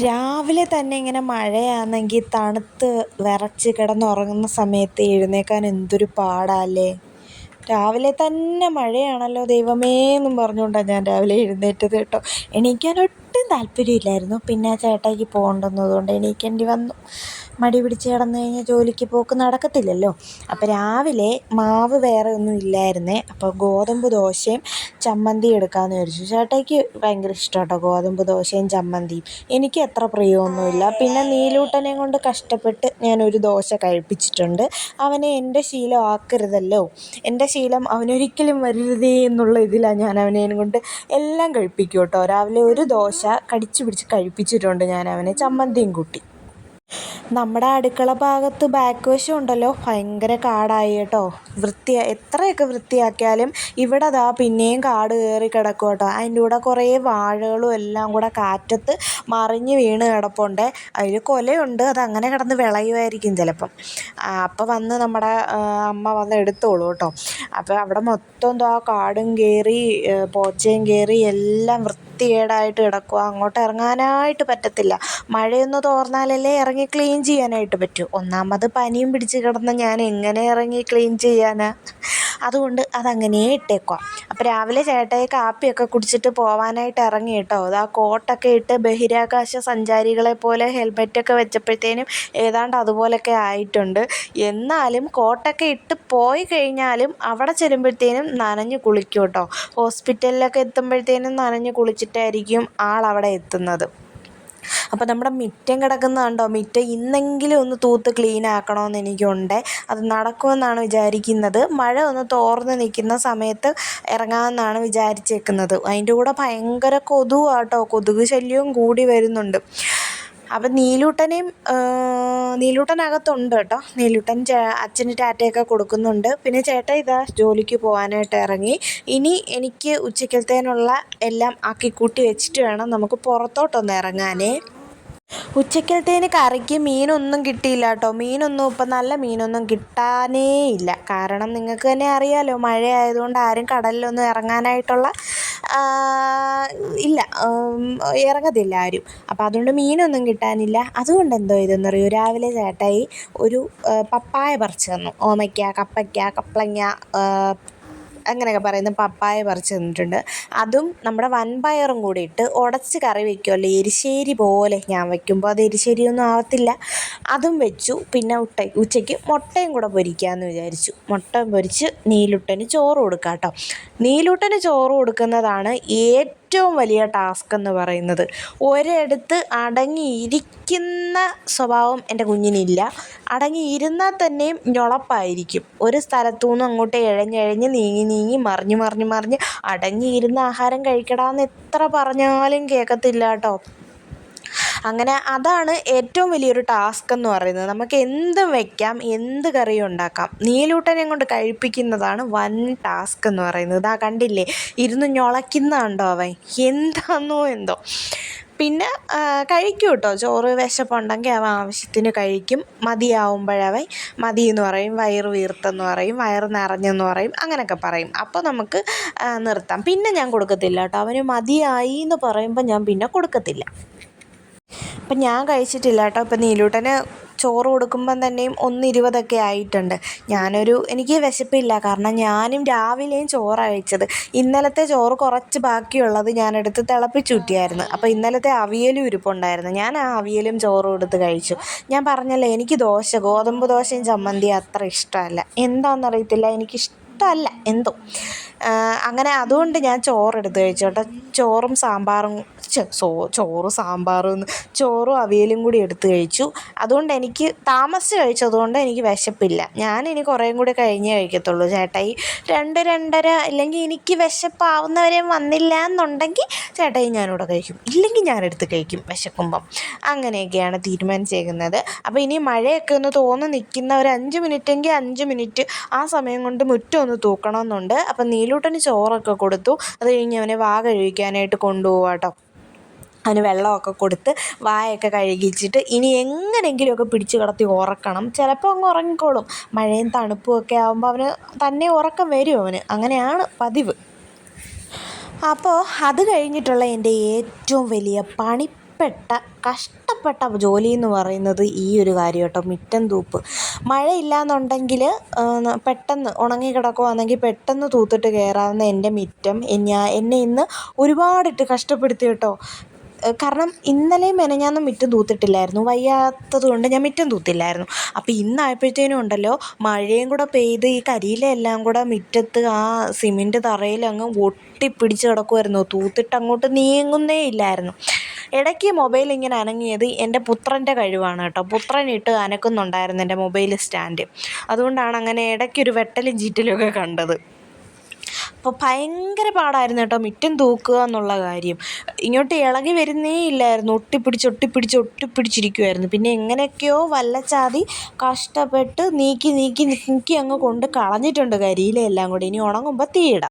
രാവിലെ തന്നെ ഇങ്ങനെ മഴയാണെങ്കിൽ തണുത്ത് വിറച്ച് കിടന്നുറങ്ങുന്ന സമയത്ത് എഴുന്നേക്കാൻ എന്തൊരു പാടാല്ലേ രാവിലെ തന്നെ മഴയാണല്ലോ ദൈവമേ എന്നും പറഞ്ഞുകൊണ്ടാണ് ഞാൻ രാവിലെ എഴുന്നേറ്റത് കേട്ടോ. എണീക്കാൻ ഒട്ടും താല്പര്യമില്ലായിരുന്നു. പിന്നെ ചേട്ടായിക്ക് പോകേണ്ടുന്നതുകൊണ്ട് എണീക്കേണ്ടി വന്നു. മടി പിടിച്ച് കിടന്നു കഴിഞ്ഞാൽ ജോലിക്ക് പോക്ക് നടക്കത്തില്ലല്ലോ. അപ്പോൾ രാവിലെ മാവ് വേറെ ഒന്നും ഇല്ലായിരുന്നേ. അപ്പോൾ ഗോതമ്പ് ദോശയും ചമ്മന്തി എടുക്കാമെന്ന് വിചാരിച്ചു. ചേട്ടായിക്ക് ഭയങ്കര ഇഷ്ടം കേട്ടോ ഗോതമ്പ് ദോശയും ചമ്മന്തിയും. എനിക്ക് അത്ര പ്രിയമൊന്നുമില്ല. പിന്നെ നീലൂട്ടനെ കൊണ്ട് കഷ്ടപ്പെട്ട് ഞാനൊരു ദോശ കഴിപ്പിച്ചിട്ടുണ്ട്. അവനെ എന്റെ ശീലം ആക്കരുതല്ലോ. എന്റെ ശീലം അവനൊരിക്കലും വരരുതേ എന്നുള്ള ഇതിലാണ് ഞാൻ അവനെ കൊണ്ട് എല്ലാം കഴിപ്പിക്കും കേട്ടോ രാവിലെ ഒരു ദോശ കടിച്ചു പിടിച്ച് കഴിപ്പിച്ചിട്ടുണ്ട് ഞാൻ അവനെ ചമ്മന്തിയും കൂട്ടി നമ്മുടെ അടുക്കള ഭാഗത്ത് ബാക്ക് വശം ഉണ്ടല്ലോ. ഭയങ്കര കാടായി കേട്ടോ. വൃത്തി എത്രയൊക്കെ വൃത്തിയാക്കിയാലും ഇവിടെ അതാ പിന്നെയും കാട് കയറി കിടക്കും കേട്ടോ. അതിന്റെ കൂടെ കുറേ വാഴകളും എല്ലാം കൂടെ കാറ്റത്ത് മറിഞ്ഞ് വീണ് കിടപ്പുണ്ട്. അതിൽ കൊലയുണ്ട്. അതങ്ങനെ കിടന്ന് വിളയുമായിരിക്കും ചിലപ്പം. അപ്പോൾ വന്ന് നമ്മുടെ അമ്മ വന്ന് എടുത്തോളൂ കേട്ടോ. അപ്പോൾ അവിടെ മൊത്തം എന്തോ ആ കാടും കയറി പോച്ചയും കയറി എല്ലാം വൃത്തികേടായിട്ട് കിടക്കുക. അങ്ങോട്ട് ഇറങ്ങാനായിട്ട് പറ്റത്തില്ല. മഴയൊന്ന് തോർന്നാലല്ലേ ഇറങ്ങി ക്ലീൻ ചെയ്യാനായിട്ട് പറ്റൂ. ഒന്നാമത് പനിയും പിടിച്ച് കിടന്ന ഞാൻ എങ്ങനെ ഇറങ്ങി ക്ലീൻ ചെയ്യാനാണ് അതുകൊണ്ട് അതങ്ങനെ ഇട്ടേക്കാം അപ്പോൾ രാവിലെ ചേട്ടായി കാപ്പിയൊക്കെ കുടിച്ചിട്ട് പോവാനായിട്ട് ഇറങ്ങി കേട്ടോ. അത് ആ കോട്ടൊക്കെ ഇട്ട് ബഹിരാകാശ സഞ്ചാരികളെ പോലെ ഹെൽമെറ്റൊക്കെ വെച്ചപ്പോഴത്തേനും ഏതാണ്ട് അതുപോലൊക്കെ ആയിട്ടുണ്ട്. എന്നാലും കോട്ടൊക്കെ ഇട്ട് പോയി കഴിഞ്ഞാലും അവിടെ ചെല്ലുമ്പോഴത്തേനും നനഞ്ഞു കുളിക്കും കേട്ടോ. ഹോസ്പിറ്റലിലൊക്കെ എത്തുമ്പോഴത്തേനും നനഞ്ഞു കുളിച്ചിട്ടായിരിക്കും ആളവിടെ എത്തുന്നത്. അപ്പോൾ നമ്മുടെ മിറ്റം കിടക്കുന്ന കണ്ടോ? മിറ്റം ഇന്നെങ്കിലും ഒന്ന് തൂത്ത് ക്ലീൻ ആക്കണമെന്ന് എനിക്കുണ്ട്. അത് നടക്കുമെന്നാണ് വിചാരിക്കുന്നത്. മഴ ഒന്ന് തോർന്ന് നിൽക്കുന്ന സമയത്ത് ഇറങ്ങാമെന്നാണ് വിചാരിച്ചേക്കുന്നത്. അതിന്റെ കൂടെ ഭയങ്കര കൊതുവാട്ടോ കൊതുക് ശല്യവും കൂടി വരുന്നുണ്ട്. അപ്പം നീലൂട്ടനെയും നീലൂട്ടനകത്തുണ്ട് കേട്ടോ. നീലൂട്ടൻ അച്ഛന് ടാറ്റയൊക്കെ കൊടുക്കുന്നുണ്ട്. പിന്നെ ചേട്ട ഇതാ ജോലിക്ക് പോകാനായിട്ട് ഇറങ്ങി. ഇനി എനിക്ക് ഉച്ചക്കലത്തേനുള്ള എല്ലാം ആക്കി കൂട്ടി വെച്ചിട്ട് വേണം നമുക്ക് പുറത്തോട്ടൊന്ന് ഇറങ്ങാനേ. ഉച്ചക്കലത്തേന് കറിക്ക് മീനൊന്നും കിട്ടിയില്ല കേട്ടോ. മീനൊന്നും ഇപ്പം നല്ല മീനൊന്നും കിട്ടാനേ ഇല്ല. കാരണം നിങ്ങൾക്ക് തന്നെ അറിയാമല്ലോ മഴ ആയതുകൊണ്ട് ആരും കടലിലൊന്നും ഇറങ്ങാനായിട്ടുള്ള ഇല്ല ഇറങ്ങത്തില്ല ആരും. അപ്പോൾ അതുകൊണ്ട് മീനൊന്നും കിട്ടാനില്ല. അതുകൊണ്ട് എന്തോ ഇതെന്നറിയോ രാവിലെ ചേട്ടായി ഒരു പപ്പായ പറിച്ചു തന്നു. ഓമയ്ക്ക കപ്പയ്ക്ക കപ്ലങ്ങ അങ്ങനെയൊക്കെ പറയുന്ന പപ്പായ പറിച്ച് തന്നിട്ടുണ്ട്. അതും നമ്മുടെ വൻപയറും കൂടി ഇട്ട് ഉടച്ച് കറി വയ്ക്കുമല്ലോ എരിശ്ശേരി പോലെ ഞാൻ വയ്ക്കുമ്പോൾ അത് എരിശ്ശേരിയൊന്നും ആവത്തില്ല. അതും വെച്ചു. പിന്നെ ഉട്ട ഉച്ചയ്ക്ക് മുട്ടയും കൂടെ പൊരിക്കാമെന്ന് വിചാരിച്ചു. മുട്ട പൊരിച്ച് നീലുട്ടന് ചോറ് കൊടുക്കാം കേട്ടോ. നീലുട്ടന് ചോറ് കൊടുക്കുന്നതാണ് ഏറ്റവും വലിയ ടാസ്ക് എന്ന് പറയുന്നത്. ഒരിടത്ത് അടങ്ങിയിരിക്കുന്ന സ്വഭാവം എന്റെ കുഞ്ഞിനില്ല. അടങ്ങിയിരുന്നാൽ തന്നെയും ഞൊളപ്പായിരിക്കും. ഒരു സ്ഥലത്തു നിന്നും അങ്ങോട്ട് ഇഴഞ്ഞിഴഞ്ഞ് നീങ്ങി നീങ്ങി മറിഞ്ഞ് മറിഞ്ഞ് മറിഞ്ഞ് അടങ്ങിയിരുന്ന ആഹാരം കഴിക്കടാന്ന് എത്ര പറഞ്ഞാലും കേൾക്കത്തില്ല കേട്ടോ. അങ്ങനെ അതാണ് ഏറ്റവും വലിയൊരു ടാസ്ക് എന്ന് പറയുന്നത്. നമുക്ക് എന്തും വയ്ക്കാം എന്ത് കറിയും ഉണ്ടാക്കാം. നീലൂട്ടനെ കൊണ്ട് കഴിപ്പിക്കുന്നതാണ് വൻ ടാസ്ക് എന്ന് പറയുന്നത്. ഇതാ കണ്ടില്ലേ? ഇരുന്ന് ഞൊളയ്ക്കുന്നതാണ്ടോ അവൻ? എന്താണെന്നോ എന്തോ. പിന്നെ കഴിക്കും കേട്ടോ ചോറ് വിശപ്പുണ്ടെങ്കിൽ അവൻ ആവശ്യത്തിന് കഴിക്കും. മതിയാവുമ്പോഴവൻ മതി എന്ന് പറയും. വയറ് വീർത്തെന്ന് പറയും. വയറ് നിറഞ്ഞെന്ന് പറയും. അങ്ങനെയൊക്കെ പറയും. അപ്പോൾ നമുക്ക് നിർത്താം. പിന്നെ ഞാൻ കൊടുക്കത്തില്ല കേട്ടോ അവന് മതിയായി എന്ന് പറയുമ്പോൾ ഞാൻ പിന്നെ കൊടുക്കത്തില്ല. അപ്പം ഞാൻ കഴിച്ചിട്ടില്ല കേട്ടോ. ഇപ്പം നീലൂട്ടന് ചോറ് കൊടുക്കുമ്പം തന്നെയും ഒന്ന് ഇരുപതൊക്കെ ആയിട്ടുണ്ട്. ഞാനൊരു എനിക്ക് വിശപ്പില്ല. കാരണം ഞാനും രാവിലെയും ചോറാണ് കഴിച്ചത്. ഇന്നലത്തെ ചോറ് കുറച്ച് ബാക്കിയുള്ളത് ഞാനെടുത്ത് തിളപ്പിച്ചൂറ്റിയായിരുന്നു. അപ്പോൾ ഇന്നലത്തെ അവിയലും ഇരിപ്പുണ്ടായിരുന്നു. ഞാൻ ആ അവിയലും ചോറും എടുത്ത് കഴിച്ചു. ഞാൻ പറഞ്ഞല്ലോ എനിക്ക് ദോശ ഗോതമ്പ് ദോശയും ചമ്മന്തിയും അത്ര ഇഷ്ടമല്ല. എന്താണെന്നറിയത്തില്ല എനിക്കിഷ്ടമല്ല എന്തോ. അങ്ങനെ അതുകൊണ്ട് ഞാൻ ചോറെടുത്ത് കഴിച്ചു കേട്ടോ. ചോറും സാമ്പാറും ചോറ് സാമ്പാറും ചോറും അവിയലും കൂടി എടുത്ത് കഴിച്ചു. അതുകൊണ്ട് എനിക്ക് താമസിച്ച് കഴിച്ചതുകൊണ്ട് എനിക്ക് വിശപ്പില്ല. ഞാൻ ഇനി കുറേയും കൂടി കഴിഞ്ഞേ കഴിക്കത്തുള്ളൂ ചേട്ടായി രണ്ട് രണ്ടര അല്ലെങ്കിൽ എനിക്ക് വിശപ്പാവുന്നവരെയും വന്നില്ല എന്നുണ്ടെങ്കിൽ ചേട്ടായി ഞാനിവിടെ കഴിക്കും. ഇല്ലെങ്കിൽ ഞാനെടുത്ത് കഴിക്കും വിശക്കുമ്പം. അങ്ങനെയൊക്കെയാണ് തീരുമാനിച്ചേക്കുന്നത്. അപ്പോൾ ഇനി മഴയൊക്കെ ഒന്ന് തോന്നി നിൽക്കുന്ന ഒരു അഞ്ച് മിനിറ്റെങ്കിൽ അഞ്ച് മിനിറ്റ് ആ സമയം കൊണ്ട് മുറ്റം ഒന്ന് തൂക്കണമെന്നുണ്ട്. അപ്പം നീലൂട്ടന് ചോറൊക്കെ കൊടുത്തു. അത് കഴിഞ്ഞ് അവനെ വാ കഴിക്കാനായിട്ട് കൊണ്ടുപോകാം കേട്ടോ അതിന് വെള്ളമൊക്കെ കൊടുത്ത് വായൊക്കെ കഴുകിച്ചിട്ട് ഇനി എങ്ങനെയെങ്കിലുമൊക്കെ പിടിച്ച് കിടത്തി ഉറക്കണം. ചിലപ്പോൾ അങ്ങ് ഉറങ്ങിക്കോളും. മഴയും തണുപ്പും ഒക്കെ ആകുമ്പോൾ അവന് തന്നെ ഉറക്കം വരും അവന്. അങ്ങനെയാണ് പതിവ്. അപ്പോൾ അത് കഴിഞ്ഞിട്ടുള്ള എന്റെ ഏറ്റവും വലിയ പണിപ്പെട്ട കഷ്ടപ്പെട്ട ജോലി എന്ന് പറയുന്നത് ഈ ഒരു കാര്യം കേട്ടോ. മുറ്റം തൂപ്പ്. മഴയില്ല എന്നുണ്ടെങ്കിൽ പെട്ടെന്ന് ഉണങ്ങി കിടക്കുകയാണെങ്കിൽ പെട്ടെന്ന് തൂത്തിട്ട് കയറാവുന്ന എന്റെ മുറ്റം ഞാൻ എന്നെ ഇന്ന് ഒരുപാടിട്ട് കഷ്ടപ്പെടുത്തി കേട്ടോ. കാരണം ഇന്നലെയും മെനഞ്ഞാന്നും മുറ്റം തൂത്തിട്ടില്ലായിരുന്നു. വയ്യാത്തത് കൊണ്ട് ഞാൻ മുറ്റം തൂത്തില്ലായിരുന്നു. അപ്പോൾ ഇന്നായപ്പോഴത്തേനും ഉണ്ടല്ലോ മഴയും കൂടെ പെയ്ത് ഈ കരിയിലെല്ലാം കൂടെ മുറ്റത്ത് ആ സിമെന്റ് തറയിൽ അങ്ങ് ഒട്ടിപ്പിടിച്ച് കിടക്കുമായിരുന്നു തൂത്തിട്ട് അങ്ങോട്ട് നീങ്ങുന്നേ ഇല്ലായിരുന്നു. ഇടയ്ക്ക് മൊബൈൽ ഇങ്ങനെ അനങ്ങിയത് എന്റെ പുത്രന്റെ കഴിവാണ് കേട്ടോ. പുത്രൻ ഇട്ട് അനക്കുന്നുണ്ടായിരുന്നു എന്റെ മൊബൈൽ സ്റ്റാൻഡ്. അതുകൊണ്ടാണ് അങ്ങനെ ഇടയ്ക്കൊരു വെട്ടലും ചീറ്റലും ഒക്കെ കണ്ടത്. അപ്പോൾ ഭയങ്കര പാടായിരുന്നു കേട്ടോ മുറ്റം തൂക്കുക എന്നുള്ള കാര്യം. ഇങ്ങോട്ട് ഇളകി വരുന്നേ ഇല്ലായിരുന്നു. ഒട്ടിപ്പിടിച്ച് ഒട്ടിപ്പിടിച്ച് ഒട്ടിപ്പിടിച്ചിരിക്കുമായിരുന്നു പിന്നെ എങ്ങനെയൊക്കെയോ വല്ലച്ചാതി കഷ്ടപ്പെട്ട് നീക്കി നീക്കി നീക്കി അങ്ങ് കൊണ്ട് കളഞ്ഞിട്ടുണ്ട് കരിയിലെല്ലാം കൂടി. ഇനി ഉണങ്ങുമ്പോൾ തീയിടാം.